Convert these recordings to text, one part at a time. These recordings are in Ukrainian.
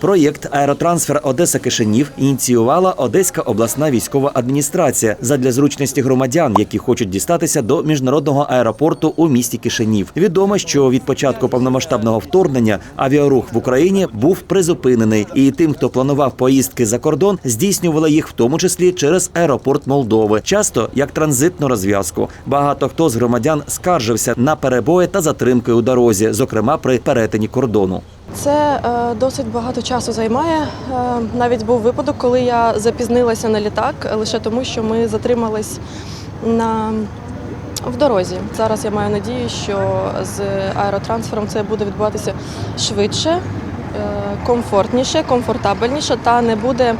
Проєкт Аеротрансфер Одеса Кишинів ініціювала Одеська обласна військова адміністрація задля зручності громадян, які хочуть дістатися до міжнародного аеропорту у місті Кишинів. Відомо, що від початку повномасштабного вторгнення авіарух в Україні був призупинений, і тим, хто планував поїздки за кордон, здійснювали їх в тому числі через аеропорт Молдови, часто як транзитну розв'язку. Багато хто з громадян скаржився на перебої та затримки у дорозі, зокрема при перетині кордону. Це е, досить багато часу займає. Е, навіть був випадок, коли я запізнилася на літак е, лише тому, що ми затримались на в дорозі. Зараз я маю надію, що з аеротрансфером це буде відбуватися швидше, комфортніше, комфортабельніше та не буде.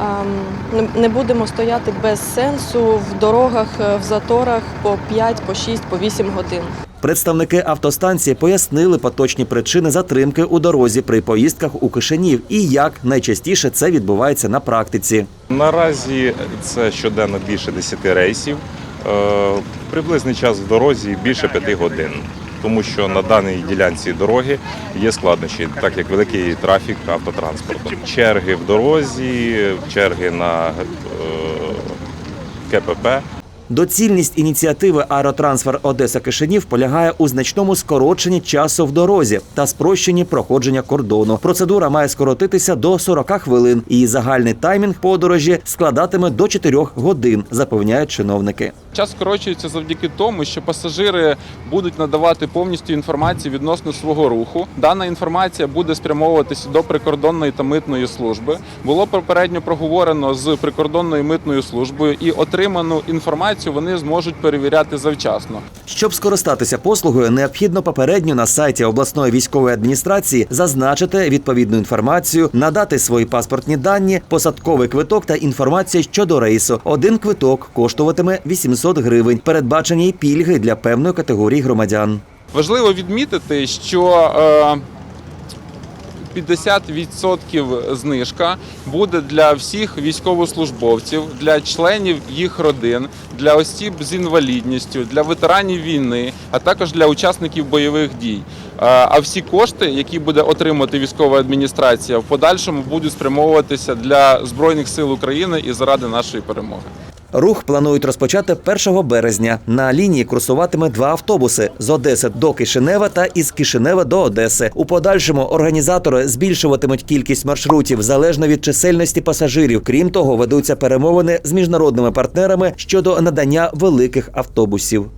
ем, не- будемо стояти без сенсу в дорогах, в заторах по 5, по 6, по 8 годин. Представники автостанції пояснили поточні причини затримки у дорозі при поїздках у Кишинів і як найчастіше це відбувається на практиці. Наразі це щоденно більше 10 рейсів. Е, Приблизний час в дорозі більше 5 годин, тому що на даній ділянці дороги є складнощі, так як великий трафік автотранспорту. Черги в дорозі, черги на е, КПП. Доцільність ініціативи Аеротрансфер Одеса Кишинів полягає у значному скороченні часу в дорозі та спрощенні проходження кордону. Процедура має скоротитися до 40 хвилин, і загальний таймінг подорожі складатиме до 4 годин, запевняють чиновники. Час скорочується завдяки тому, що пасажири будуть надавати повністю інформацію відносно свого руху. Дана інформація буде спрямовуватися до прикордонної та митної служби. Було попередньо проговорено з прикордонною митною службою, і отриману інформацію вони зможуть перевіряти завчасно. Щоб скористатися послугою, необхідно попередньо на сайті обласної військової адміністрації зазначити відповідну інформацію, надати свої паспортні дані, посадковий квиток та інформація щодо рейсу. Один квиток коштуватиме 800 гривень. Передбачені й пільги для певної категорії громадян. Важливо відмітити, що е, 50% знижка буде для всіх військовослужбовців, для членів їх родин, для осіб з інвалідністю, для ветеранів війни, а також для учасників бойових дій. А всі кошти, які буде отримати військова адміністрація, в подальшому будуть спрямовуватися для збройних сил України і заради нашої перемоги. Рух планують розпочати 1 березня. На лінії курсуватиме два автобуси з Одеси до Кишинева та із Кишинева до Одеси. У подальшому організатори збільшуватимуть кількість маршрутів залежно від чисельності пасажирів. Крім того, ведуться перемовини з міжнародними партнерами щодо надання великих автобусів.